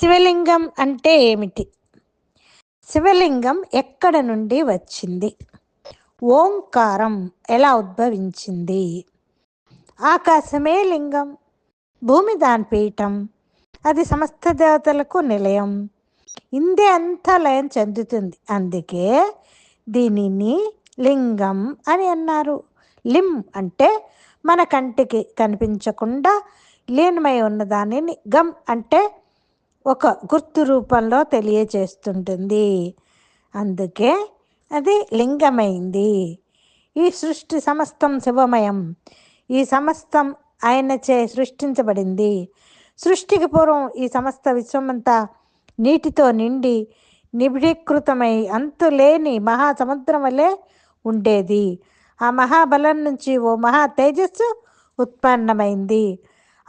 శివలింగం అంటే ఏమిటి? శివలింగం ఎక్కడ నుండి వచ్చింది? ఓంకారం ఎలా ఉద్భవించింది? ఆకాశమే లింగం భూమి దాని పీఠం అది సమస్త దేవతలకు నిలయం. ఇందే అంతా లయం చెందుతుంది. అందుకే దీనిని లింగం అని అన్నారు. లిం అంటే మన కంటికి కనిపించకుండా లీనమై ఉన్న దానిని గమ్ అంటే ఒక గుర్తు రూపంలో తెలియచేస్తుంటుంది. అందుకే అది లింగమైంది. ఈ సృష్టి సమస్తం శివమయం. ఈ సమస్తం ఆయనచే సృష్టించబడింది. సృష్టికి పూర్వం ఈ సమస్త విశ్వమంతా నీటితో నిండి నిబిడీకృతమై అంతులేని మహాసముద్రం వలె ఉండేది. ఆ మహాబలం నుంచి ఓ మహా తేజస్సు ఉత్పన్నమైంది.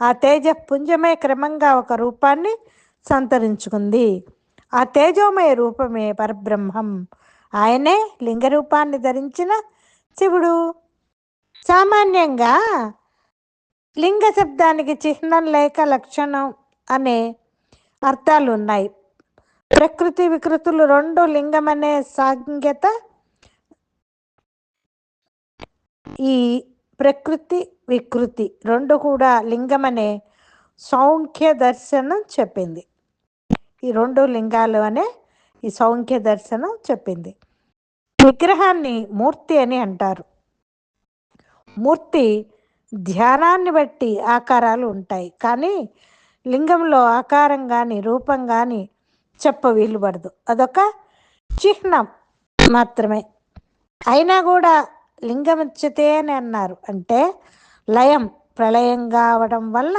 ఆ తేజ పుంజమే క్రమంగా ఒక రూపాన్ని సంతరించుకుంది. ఆ తేజోమయ రూపమే పరబ్రహ్మం. ఆయనే లింగ రూపాన్ని ధరించిన శివుడు. సామాన్యంగా లింగ శబ్దానికి చిహ్నం లేక లక్షణం అనే అర్థాలు ఉన్నాయి. ప్రకృతి వికృతులు రెండు లింగం అనే సాంగ్యత ఈ ప్రకృతి వికృతి రెండు కూడా లింగం అనే దర్శనం చెప్పింది. ఈ రెండు లింగాలు అనే ఈ సౌంఖ్య దర్శనం చెప్పింది. విగ్రహాన్ని మూర్తి అని అంటారు. మూర్తి ధ్యానాన్ని బట్టి ఆకారాలు ఉంటాయి. కానీ లింగంలో ఆకారం కానీ రూపం కానీ చెప్ప వీలుపడదు. అదొక చిహ్నం మాత్రమే. అయినా కూడా లింగముచ్యతే అని అన్నారు. అంటే లయం ప్రళయం కావడం వల్ల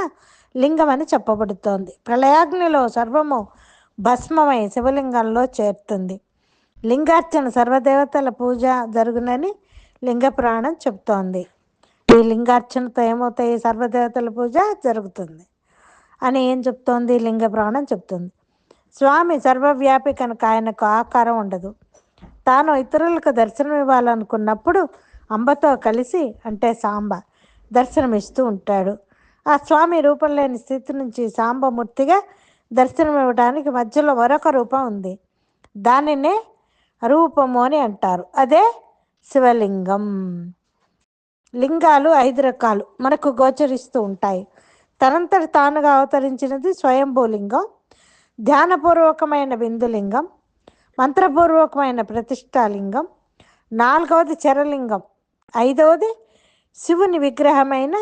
లింగం అని చెప్పబడుతోంది. ప్రళయాగ్నిలో సర్వము భస్మమై శివలింగంలో చేరుతుంది. లింగార్చన సర్వదేవతల పూజ జరుగునని లింగ పురాణం చెబుతోంది. ఈ లింగార్చనతో ఏమవుతాయి? సర్వదేవతల పూజ జరుగుతుంది అని ఏం చెప్తోంది లింగ పురాణం చెప్తుంది స్వామి సర్వవ్యాపి కనుక ఆయనకు ఆకారం ఉండదు. తాను ఇతరులకు దర్శనం ఇవ్వాలనుకున్నప్పుడు అంబతో కలిసి అంటే సాంబ దర్శనమిస్తూ ఉంటాడు. ఆ స్వామి రూపం లేని స్థితి నుంచి సాంబమూర్తిగా దర్శనం ఇవ్వడానికి మధ్యలో మరొక రూపం ఉంది. దానినే రూపము అని అంటారు. అదే శివలింగం. లింగాలు ఐదు రకాలు మనకు గోచరిస్తూ ఉంటాయి. తనంతటి తానుగా అవతరించినది స్వయంభూలింగం ధ్యానపూర్వకమైన బిందులింగం మంత్రపూర్వకమైన ప్రతిష్టాలింగం నాలుగవది చరలింగం ఐదవది శివుని విగ్రహమైన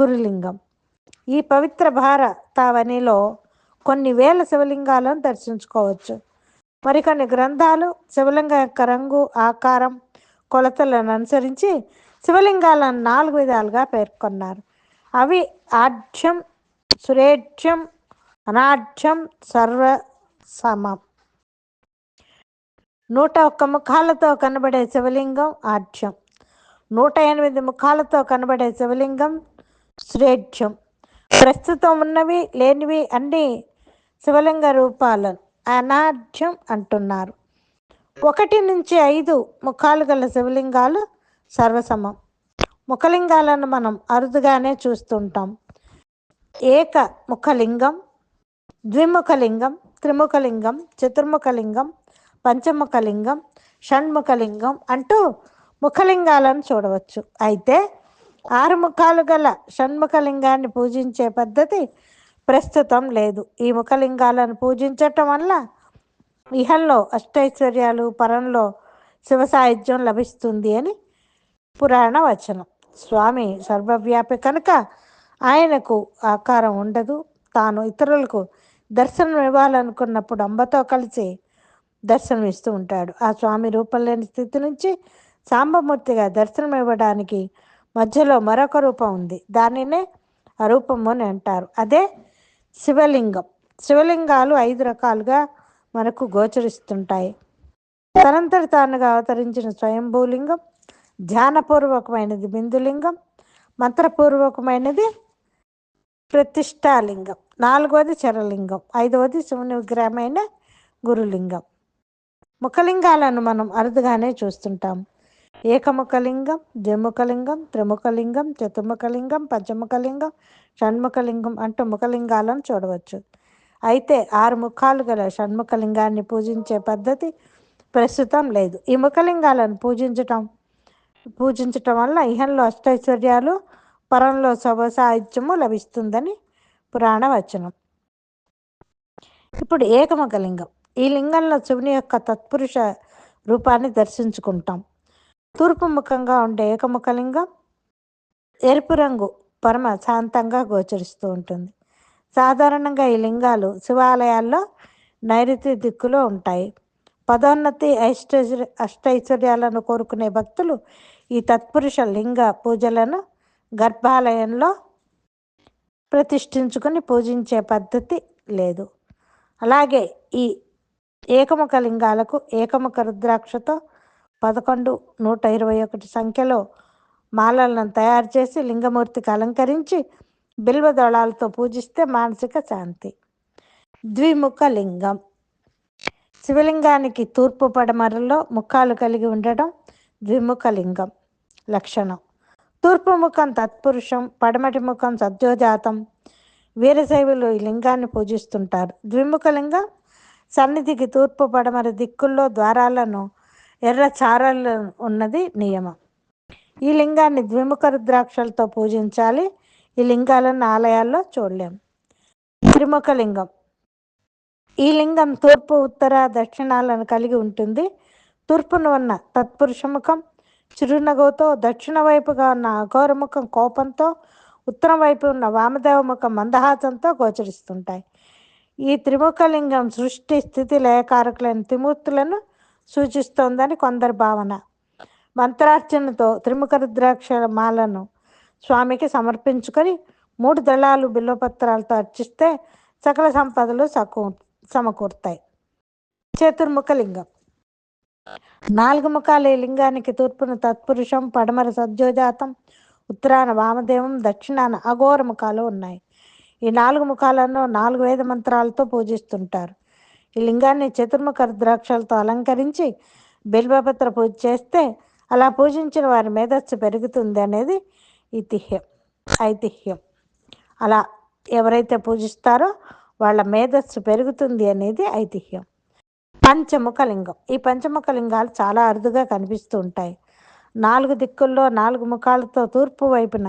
గురులింగం. ఈ పవిత్ర భారతావనిలో కొన్ని వేల శివలింగాలను దర్శించుకోవచ్చు. మరికొన్ని గ్రంథాలు శివలింగం యొక్క రంగు ఆకారం కొలతలను అనుసరించి శివలింగాలను నాలుగు విధాలుగా పేర్కొన్నారు. అవి ఆఢ్యం సురేఢ్యం అనాఢ్యం సర్వ సమం. నూట ఒక్క ముఖాలతో కనబడే శివలింగం ఆఢ్యం. నూట ఎనిమిది ముఖాలతో కనబడే శివలింగం శ్రేఢ్యం ప్రస్తుతం ఉన్నవి లేనివి అన్నీ శివలింగ రూపాలను అనాఢ్యం అంటున్నారు. ఒకటి నుంచి ఐదు ముఖాలు గల శివలింగాలు సర్వసమం. ముఖలింగాలను మనం అరుదుగానే చూస్తుంటాం. ఏక ముఖలింగం ద్విముఖలింగం త్రిముఖలింగం చతుర్ముఖలింగం పంచముఖలింగం షణ్ముఖలింగం అంటూ ముఖలింగాలను చూడవచ్చు. అయితే ఆరు ముఖాలు గల షణ్ముఖలింగాన్ని పూజించే పద్ధతి ప్రస్తుతం లేదు. ఈ ముఖలింగాలను పూజించటం వల్ల ఇహల్లో అష్టైశ్వర్యాలు పరంలో శివ సాహిత్యం లభిస్తుంది అని పురాణ వచనం. స్వామి సర్వవ్యాపి కనుక ఆయనకు ఆకారం ఉండదు. తాను ఇతరులకు దర్శనం ఇవ్వాలనుకున్నప్పుడు అంబతో కలిసి దర్శనం ఇస్తూ ఉంటాడు. ఆ స్వామి రూపం లేని స్థితి నుంచి సాంబమూర్తిగా దర్శనం ఇవ్వడానికి మధ్యలో మరొక రూపం ఉంది. దానినే రూపము అని అంటారు. అదే శివలింగం. శివలింగాలు ఐదు రకాలుగా మనకు గోచరిస్తుంటాయి. తనంతటి తానుగా అవతరించిన స్వయంభూలింగం ధ్యానపూర్వకమైనది బిందులింగం మంత్రపూర్వకమైనది ప్రతిష్టాలింగం. నాలుగవది చరలింగం ఐదవది శివుని విగ్రహమైన గురులింగం. ముఖలింగాలను మనం అరుదుగానే చూస్తుంటాం. ఏకముఖలింగం ద్విముఖలింగం త్రిముఖలింగం చతుర్ముఖలింగం పంచముఖలింగం షణ్ముఖలింగం అంటూ ముఖలింగాలను చూడవచ్చు. అయితే ఆరు ముఖాలు గల షణ్ముఖలింగాన్ని పూజించే పద్ధతి ప్రస్తుతం లేదు. ఈ ముఖలింగాలను పూజించటం పూజించటం వల్ల ఇహంలో అష్టైశ్వర్యాలు పరంలో శుభ సాహిత్యము లభిస్తుందని పురాణ వచనం. ఇప్పుడు ఏకముఖలింగం. ఈ లింగంలో శివుని యొక్క తత్పురుష రూపాన్ని దర్శించుకుంటాం. తూర్పు ముఖంగా ఉండే ఏకముఖలింగం ఎరుపు రంగు పరమ శాంతంగా గోచరిస్తూ ఉంటుంది. సాధారణంగా ఈ లింగాలు శివాలయాల్లో నైరుతి దిక్కులో ఉంటాయి. పదోన్నతి ఐశ్వర్య అష్టైశ్వర్యాలను కోరుకునే భక్తులు ఈ తత్పురుష లింగ పూజలను గర్భాలయంలో ప్రతిష్ఠించుకుని పూజించే పద్ధతి లేదు. అలాగే ఈ ఏకముఖ లింగాలకు ఏకముఖ రుద్రాక్షతో పదకొండు నూట ఇరవై ఒకటి సంఖ్యలో మాలలను తయారు చేసి లింగమూర్తికి అలంకరించి బిల్వ దళాలతో పూజిస్తే మానసిక శాంతి. ద్విముఖ లింగం. శివలింగానికి తూర్పు పడమరలో ముఖాలు కలిగి ఉండడం ద్విముఖ లింగం లక్షణం. తూర్పు ముఖం తత్పురుషం పడమటి ముఖం సద్యోజాతం. వీరశైవులు ఈ లింగాన్ని పూజిస్తుంటారు. ద్విముఖ లింగం సన్నిధికి తూర్పు పడమర దిక్కుల్లో ద్వారాలను ఎర్ర చారలు ఉన్నది నియమం. ఈ లింగాన్ని ద్విముఖ రుద్రాక్షలతో పూజించాలి. ఈ లింగాలను ఆలయాల్లో చూడలేం. త్రిముఖ లింగం. ఈ లింగం తూర్పు ఉత్తర దక్షిణాలను కలిగి ఉంటుంది. తూర్పున ఉన్న తత్పురుషముఖం చిరునగవుతో దక్షిణ వైపుగా ఉన్న అఘోరముఖం కోపంతో ఉత్తరం వైపు ఉన్న వామదేవముఖం మందహాసంతో గోచరిస్తుంటాయి. ఈ త్రిముఖలింగం సృష్టి స్థితి లయకారకులైన త్రిమూర్తులను సూచిస్తోందని కొందరి భావన. మంత్రార్చనతో త్రిముఖ రుద్రాక్ష మాలను స్వామికి సమర్పించుకొని మూడు దళాలు బిల్వపత్రాలతో అర్చిస్తే సకల సంపదలు సకూ సమకూరుతాయి. చతుర్ముఖ లింగం నాలుగు ముఖాలు ఈ లింగానికి తూర్పున తత్పురుషం పడమర సద్యోజాతం ఉత్తరాన వామదేవం దక్షిణాన అఘోర ముఖాలు ఉన్నాయి. ఈ నాలుగు ముఖాలను నాలుగు వేద మంత్రాలతో పూజిస్తుంటారు. ఈ లింగాన్ని చతుర్ముఖ రుద్రాక్షలతో అలంకరించి బిల్వపత్ర పూజ చేస్తే అలా పూజించిన వారి మేధస్సు పెరుగుతుంది అనేది ఇతిహ్యం ఐతిహ్యం. అలా ఎవరైతే పూజిస్తారో వాళ్ళ మేధస్సు పెరుగుతుంది అనేది ఐతిహ్యం. పంచముఖ లింగం ఈ పంచముఖ లింగాలు చాలా అరుదుగా కనిపిస్తూ ఉంటాయి. నాలుగు దిక్కుల్లో నాలుగు ముఖాలతో తూర్పు వైపున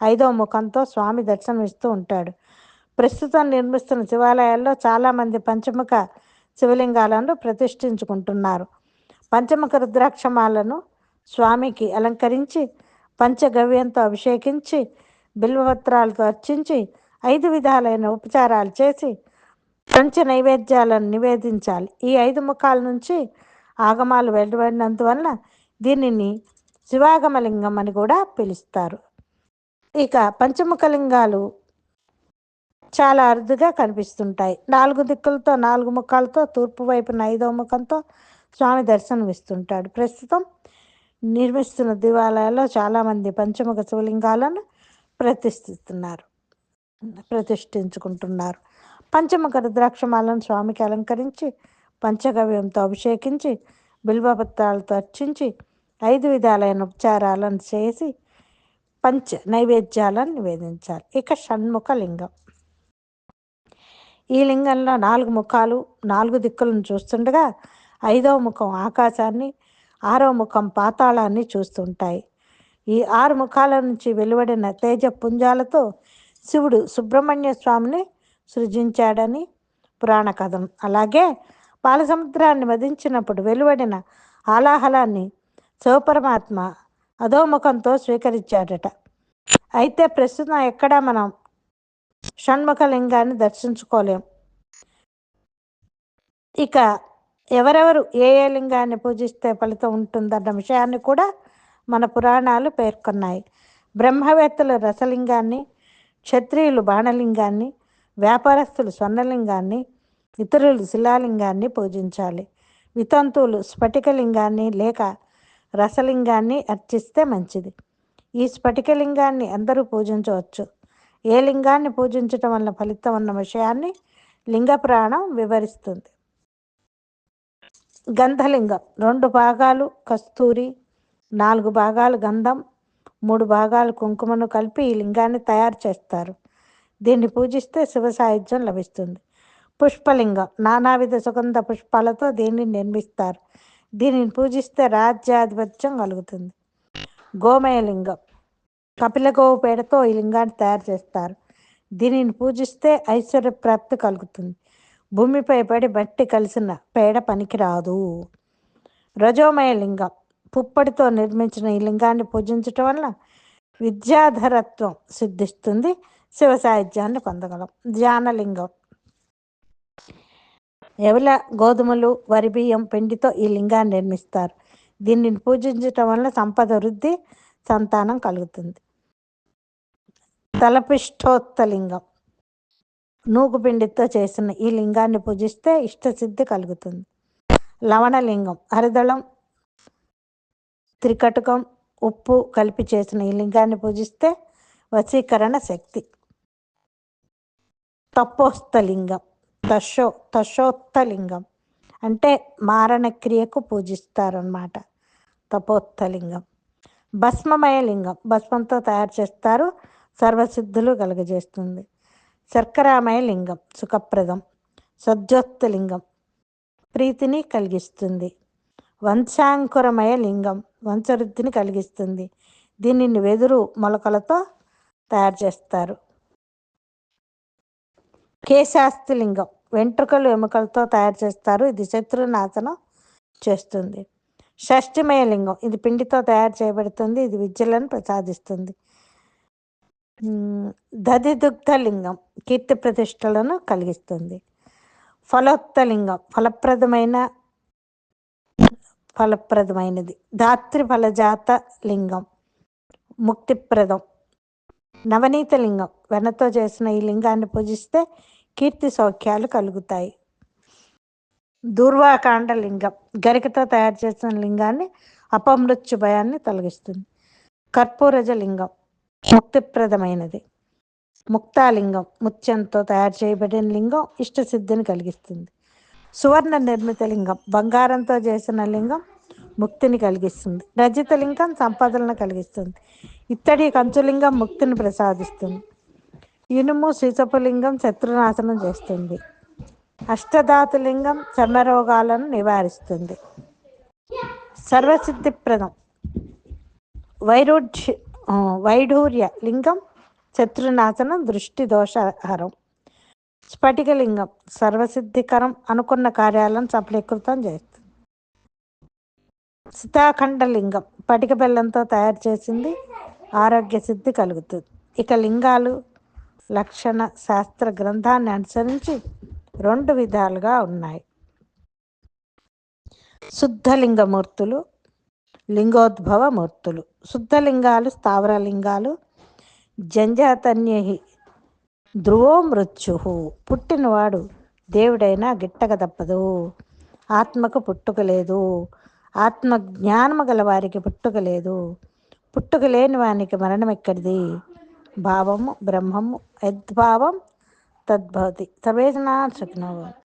ఐదో ముఖంతో స్వామి దర్శనమిస్తూ ఉంటాడు. ప్రస్తుతం నిర్మిస్తున్న శివాలయాల్లో చాలామంది పంచముఖ శివలింగాలను ప్రతిష్ఠించుకుంటున్నారు. పంచముఖ రుద్రాక్షమాలను స్వామికి అలంకరించి పంచగవ్యంతో అభిషేకించి బిల్వపత్రాలతో అర్చించి ఐదు విధాలైన ఉపచారాలు చేసి పంచ నైవేద్యాలను నివేదించాలి. ఈ ఐదు ముఖాల నుంచి ఆగమాలు వెలువడినందువల్ల దీనిని శివాగమలింగం అని కూడా పిలుస్తారు. ఇక పంచముఖలింగాలు చాలా అరుదుగా కనిపిస్తుంటాయి. నాలుగు దిక్కులతో నాలుగు ముఖాలతో తూర్పు వైపున ఐదో ముఖంతో స్వామి దర్శనం ఇస్తుంటాడు ప్రస్తుతం నిర్మిస్తున్న దేవాలయాల్లో చాలామంది పంచముఖ శివలింగాలను ప్రతిష్ఠిస్తున్నారు ప్రతిష్ఠించుకుంటున్నారు. పంచముఖ రుద్రాక్షమాలను స్వామికి అలంకరించి పంచగవ్యంతో అభిషేకించి బిల్వపత్రాలతో అర్చించి ఐదు విధాలైన ఉపచారాలను చేసి పంచ నైవేద్యాలను నివేదించాలి ఇక షణ్ముఖ లింగం ఈ లింగంలో నాలుగు ముఖాలు నాలుగు దిక్కులను చూస్తుండగా ఐదవ ముఖం ఆకాశాన్ని ఆరవ ముఖం పాతాళాన్ని చూస్తుంటాయి. ఈ ఆరు ముఖాల నుంచి వెలువడిన తేజ పుంజాలతో శివుడు సుబ్రహ్మణ్య స్వామిని సృజించాడని పురాణ కథం. అలాగే పాలసముద్రాన్ని వధించినప్పుడు వెలువడిన ఆలాహలాన్ని శివపరమాత్మ అధోముఖంతో స్వీకరించాడట. అయితే ప్రస్తుతం ఎక్కడా మనం షణ్ముఖ లింగాన్ని దర్శించుకోలేం. ఇక ఎవరెవరు ఏ ఏ లింగాన్ని పూజిస్తే ఫలితం ఉంటుందన్న విషయాన్ని కూడా మన పురాణాలు పేర్కొన్నాయి. బ్రహ్మవేత్తలు రసలింగాన్ని క్షత్రియులు బాణలింగాన్ని వ్యాపారస్తులు స్వర్ణలింగాన్ని ఇతరులు శిలాలింగాన్ని పూజించాలి. వితంతువులు స్ఫటికలింగాన్ని లేక రసలింగాన్ని అర్చిస్తే మంచిది. ఈ స్ఫటికలింగాన్ని అందరూ పూజించవచ్చు. ఏ లింగాన్ని పూజించటం వల్ల ఫలితం ఉన్న విషయాన్ని లింగ ప్రాణం వివరిస్తుంది. గంధలింగం రెండు భాగాలు కస్తూరి నాలుగు భాగాలు గంధం మూడు భాగాలు కుంకుమను కలిపి ఈ లింగాన్ని తయారు చేస్తారు. దీన్ని పూజిస్తే శివ సాహిత్యం లభిస్తుంది. పుష్పలింగం నానావిధ సుగంధ పుష్పాలతో దీన్ని నిర్మిస్తారు. దీనిని పూజిస్తే రాజ్యాధిపత్యం కలుగుతుంది. గోమయలింగం కపిలగోవు పేడతో ఈ లింగాన్ని తయారు చేస్తారు. దీనిని పూజిస్తే ఐశ్వర్య ప్రాప్తి కలుగుతుంది. భూమిపై పడి బట్టి కలిసిన పేడ పనికిరాదు. రజోమయ లింగం. పుప్పటితో నిర్మించిన ఈ లింగాన్ని పూజించటం వల్ల విద్యాధరత్వం సిద్ధిస్తుంది. శివ సాహిత్యాన్ని పొందగలం ధ్యానలింగం ఎవల గోధుమలు వరి బియ్యం పిండితో ఈ లింగాన్ని నిర్మిస్తారు. దీనిని పూజించటం వల్ల సంపద వృద్ధి సంతానం కలుగుతుంది. తలపిష్టోత్తలింగం. నూగుపిండితో చేసిన ఈ లింగాన్ని పూజిస్తే ఇష్టసిద్ధి కలుగుతుంది. లవణలింగం హరిదళం త్రికటకం ఉప్పు కలిపి చేసిన ఈ లింగాన్ని పూజిస్తే వశీకరణ శక్తి. తపోస్తలింగం తశో తశోత్తలింగం అంటే మారణ క్రియకు పూజిస్తారన్నమాట. తపోత్తలింగం. భస్మమయ లింగం. భస్మంతో తయారు చేస్తారు. సర్వసిద్ధులు కలుగజేస్తుంది. శర్కరామయ లింగం సుఖప్రదం. సజ్జోత్తలింగం ప్రీతిని కలిగిస్తుంది. వంశాంకురమయ లింగం వంశవృద్ధిని కలిగిస్తుంది. దీనిని వెదురు మొలకలతో తయారు చేస్తారు. కేశాస్తి లింగం వెంట్రుకలు ఎముకలతో తయారు చేస్తారు. ఇది శత్రునాశనం చేస్తుంది. షష్ఠిమయ లింగం ఇది పిండితో తయారు చేయబడుతుంది. ఇది విద్యలను ప్రసాదిస్తుంది. దధిదుగ్ధ లింగం కీర్తి ప్రతిష్టలను కలిగిస్తుంది. ఫలోక్తలింగం ఫలప్రదమైన ఫలప్రదమైనది. ధాత్రి ఫలజాత లింగం ముక్తిప్రదం. నవనీత లింగం వెనతో చేసిన ఈ లింగాన్ని పూజిస్తే కీర్తి సౌఖ్యాలు కలుగుతాయి. దూర్వాకాండ లింగం గరికతో తయారు చేసిన లింగాన్ని అపమృత్యు భయాన్ని తొలగిస్తుంది. కర్పూరజ లింగం ముక్తిప్రదమైనది. ముక్తాలింగం ముత్యంతో తయారు చేయబడిన లింగం ఇష్టసిద్ధిని కలిగిస్తుంది. సువర్ణ నిర్మిత లింగం బంగారంతో చేసిన లింగం ముక్తిని కలిగిస్తుంది. రజిత లింగం సంపదలను కలిగిస్తుంది. ఇత్తడి కంచులింగం ముక్తిని ప్రసాదిస్తుంది. ఇనుము లింగం శత్రునాశనం చేస్తుంది. అష్టధాతులింగం చర్మరోగాలను నివారిస్తుంది. సర్వసిద్ధిప్రదం. వైరుఢ్య వైఢూర్య లింగం శత్రునాశనం దృష్టి దోషహరం. స్ఫటికలింగం సర్వసిద్ధికరం అనుకున్న కార్యాలను సఫలీకృతం చేస్తుంది. సీతాఖండ లింగం పటిక బెల్లంతో తయారు చేసింది ఆరోగ్య సిద్ధి కలుగుతుంది. ఇక లింగాలు లక్షణ శాస్త్ర గ్రంథాన్ని అనుసరించి రెండు విధాలుగా ఉన్నాయి. శుద్ధలింగమూర్తులు లింగోద్భవ మూర్తులు శుద్ధలింగాలు స్థావర లింగాలు జంజాతన్యహి ధ్రువో మృత్యు పుట్టినవాడు దేవుడైనా గిట్టక తప్పదు. ఆత్మకు పుట్టుక లేదు. ఆత్మ జ్ఞానము గల వారికి పుట్టుక లేదు. పుట్టుక లేని వానికి మరణం ఎక్కడిది? భావము బ్రహ్మము యద్భావం तद्भवति। सर्वे जनाः शक्नुवन्ति